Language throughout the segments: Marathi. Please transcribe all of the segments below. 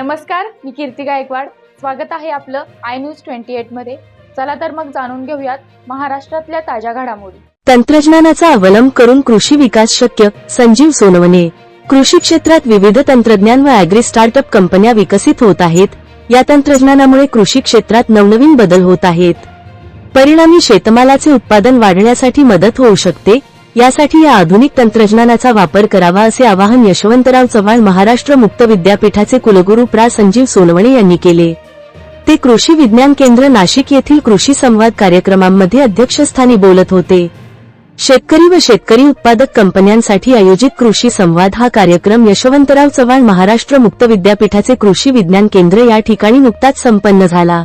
नमस्कार मी कीर्ती गायकवाड. स्वागत आहे आपलं आय न्यूज ट्वेंटी एटमध्ये. चला तर मग जाणून घेऊयात महाराष्ट्रातल्या ताज्या घडामोडी. तंत्रज्ञानाचा अवलंब करून कृषी विकास शक्य संजीव सोनवणे. कृषी क्षेत्रात विविध तंत्रज्ञान व अॅग्री स्टार्टअप कंपन्या विकसित होत आहेत. या तंत्रज्ञानामुळे कृषी क्षेत्रात नवनवीन बदल होत आहेत. परिणामी शेतमालाचे उत्पादन वाढण्यासाठी मदत होऊ शकते यासाठी या आधुनिक तंत्रज्ञानाचा वापर करावा असे आवाहन यशवंतराव चव्हाण महाराष्ट्र मुक्त विद्यापीठाचे कुलगुरू प्रा. संजीव सोनवणे यांनी केले. ते कृषी विज्ञान केंद्र नाशिक येथील कृषी संवाद कार्यक्रमांमध्ये अध्यक्षस्थानी बोलत होते. शेतकरी व शेतकरी उत्पादक कंपन्यांसाठी आयोजित कृषी संवाद हा कार्यक्रम यशवंतराव चव्हाण महाराष्ट्र मुक्त विद्यापीठाचे कृषी विज्ञान केंद्र या ठिकाणी नुकताच संपन्न झाला.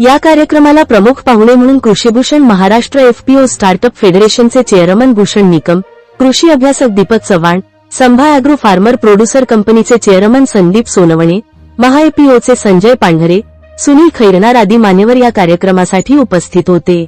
या कार्यक्रमाला प्रमुख पाहुणे म्हणून कृषीभूषण महाराष्ट्र एफपीओ स्टार्टअप फेडरेशनचे चेअरमन भूषण निकम कृषी अभ्यासक Deepak Chavan Sambha agro farmer producer कंपनीचे चेअरमन संदीप सोनवणे महाएपीओचे संजय पांढरे सुनील खैरनार आदी मान्यवर या कार्यक्रमासाठी उपस्थित होते.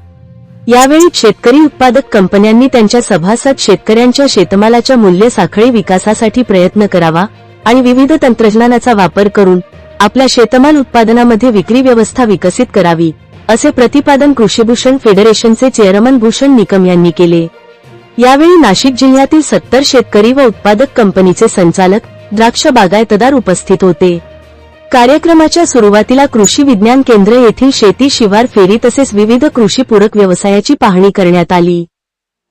यावेळी शेतकरी उत्पादक कंपन्यांनी त्यांच्या सभासद शेतकऱ्यांच्या शेतमालाच्या मूल्य साखळी विकासासाठी प्रयत्न करावा आणि विविध तंत्रज्ञानाचा वापर करून आपल्या शेतमाल उत्पादनामध्ये विक्री व्यवस्था विकसित करावी असे प्रतिपादन कृषीभूषण फेडरेशनचे चेअरमन भूषण निकम यांनी केले. यावेळी नाशिक जिल्ह्यातील सत्तर शेतकरी व उत्पादक कंपनीचे संचालक द्राक्ष बागायतदार उपस्थित होते. कार्यक्रमाच्या सुरुवातीला कृषी विज्ञान केंद्र येथील शेती शिवार फेरी तसेच विविध कृषी पूरक व्यवसायाची पाहणी करण्यात आली.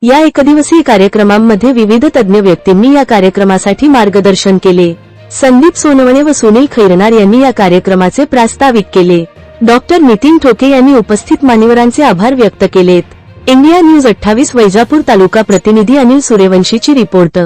या एकदिवसीय कार्यक्रमांमध्ये विविध तज्ज्ञ व्यक्तींनी या कार्यक्रमासाठी मार्गदर्शन केले. संदीप सोनवणे व सुनील खैरनार यांनी या कार्यक्रमाचे प्रास्ताविक केले. डॉक्टर नितीन ठोके यांनी उपस्थित मान्यवरांचे आभार व्यक्त केलेत. इंडिया न्यूज अठ्ठावीस वैजापूर तालुका प्रतिनिधी अनिल सूर्यवंशीची रिपोर्ट.